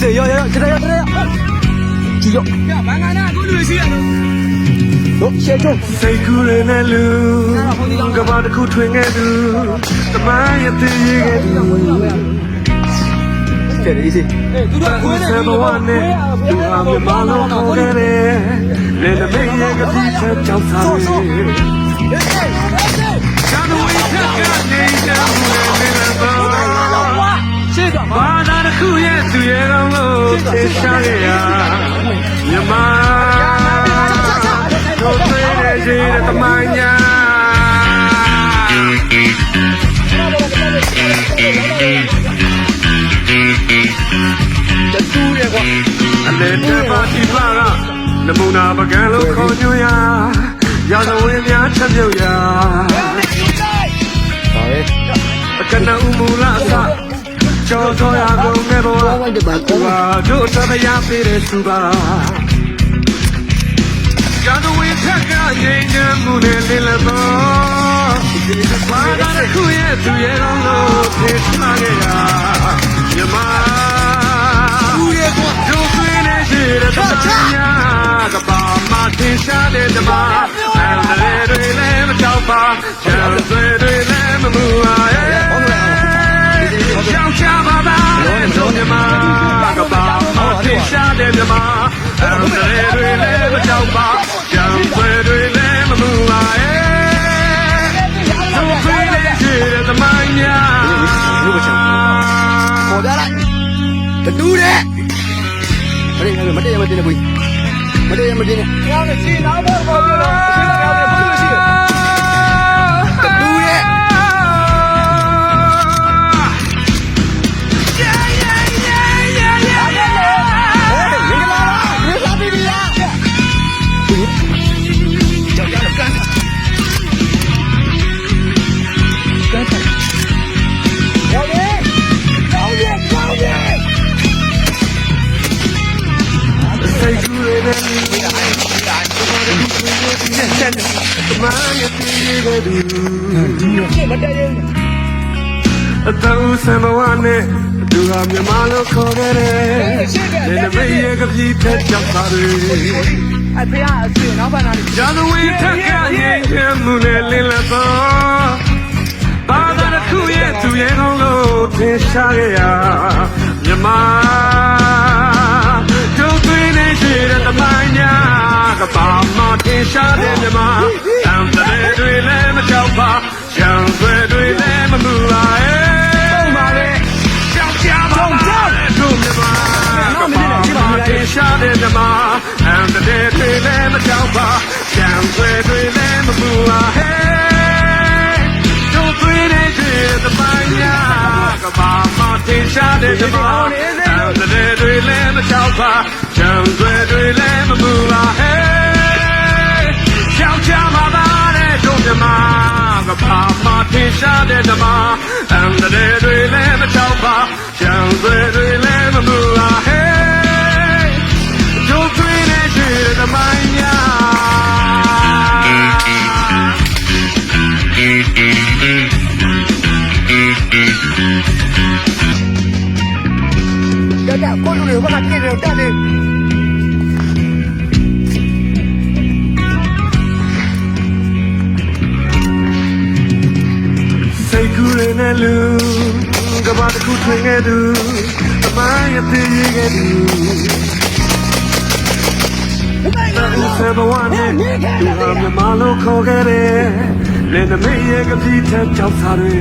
စေရောရောတရရတရရကြည့်ရောမင်္ဂလာကုလူရှိရလို့ရှေချုံစိတ်ကူးရနေလူကဘာတစ်ခုထွင်ခဲ့သူတမန်ရသေးရဲ့ကဲဒီစီသူတို့ကိုယ်နဲ့ဘဝနဲ့သူအမေမလို့ခေါ်တယ်လေလေမင်းရဲ့ကတိချက်ချောက်စားတယ် ကိုသင်ရှားခဲ့ရမြမတို့သိတဲ့ရှိတဲ့တမန်ညာတူရဲကွာအလဲတဲ့ပါတိပါကနမူနာပကံလို့ခေါ်ညွှန်ရရာဇဝင်များချက်မြုပ်ရပါပဲအကနဦးမူလအစ ကျော်ကျော်ရကုန်ခဲ့ပေါ်လာသူဟာတို့သဘရပေးတဲ့သူပါကြောင်ဝေထက်ကရင်ငမ်းမှုနဲ့လင်းလတော်ဘာသာတစ်ခုရဲ့သူရဲ့လို့ဖြစ်မှာခဲ့တာမြမသူရဲ့ကတို့တွင်နေရှိတဲ့တရားကပါမထင်ရှားတဲ့တပါအန္တရာယ်တွေလည်းမကြောက်ပါကျော်ဆွေ ပေါ်ပြလိုက်တတူးတဲ့မတင်မတင်မတင်ဘူးမတင်မတင်ဘူးဟောင်းနေစီနောက်တော့ပေါ်ပြတော့စီနောက်တော့ပေါ်ပြလို့ရှိတယ် အတောင်ဆံဘဝနဲ့သူကမြမလို့ခေါ်ခဲ့တယ်။ဒီနမိတ်ရဲ့ကပြည့်ထက်ကြောက်ပါလေ။အဖေအဆွေနောက်ပါနာလေး။ဂျာလဝေးထက်ကရင်ချမ်းမှုနဲ့လင်းလက်တော့ဘာသာတစ်ခုရဲ့သူရဲ့ကောင်းလို့ထင်ရှားခဲ့ရမြမ ကပါမထင်ရှားတဲ့မြမတန်တဲ့တွေလည်းမကြောက်ပါချမ်းသွဲတွေလည်းမမှုပါရဲ့ပါလေကြောက်ကြပါပါတို့မြမကပါမထင်ရှားတဲ့မြမအန်တဲ့တွေလည်းမကြောက်ပါချမ်းသွဲတွေလည်းမမှုပါဟဲ့တို့သွေးနေရှိတဲ့တမန်ညာကပါမထင်ရှားတဲ့မြမအန်တဲ့တွေလည်းမကြောက်ပါချမ်း ရှားတဲ့ဓမ္မအန္တရာယ်တွေလည်းမချောက်ပါရံသွေးတွေလည်းမမူပါဟဲ့ကျိုးသွေးနဲ့ရွှေဓမ္မညာဒါကကိုလူတွေကပြည့်တယ်တက်တယ် ရတဲ့လူကဘာတစ်ခုထွင်ခဲ့သူအမရဲ့တည်ရခဲ့သူသူဆဘဝနဲ့သူဟာမြမလို့ခေါ်ခဲ့တယ်လေနမိတ်ရဲ့ကတိထက်ကြောက်စားတွေ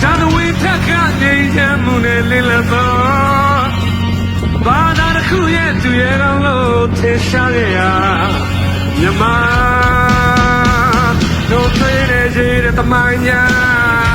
ဇာနဝီထက်ကနေချမ်းမှုနဲ့လင်းလက်တော့ဘာသာတစ်ခုရဲ့သူရဲ့ကောင်းလို့ထင်ရှားခဲ့ရမြမ pinatamahan.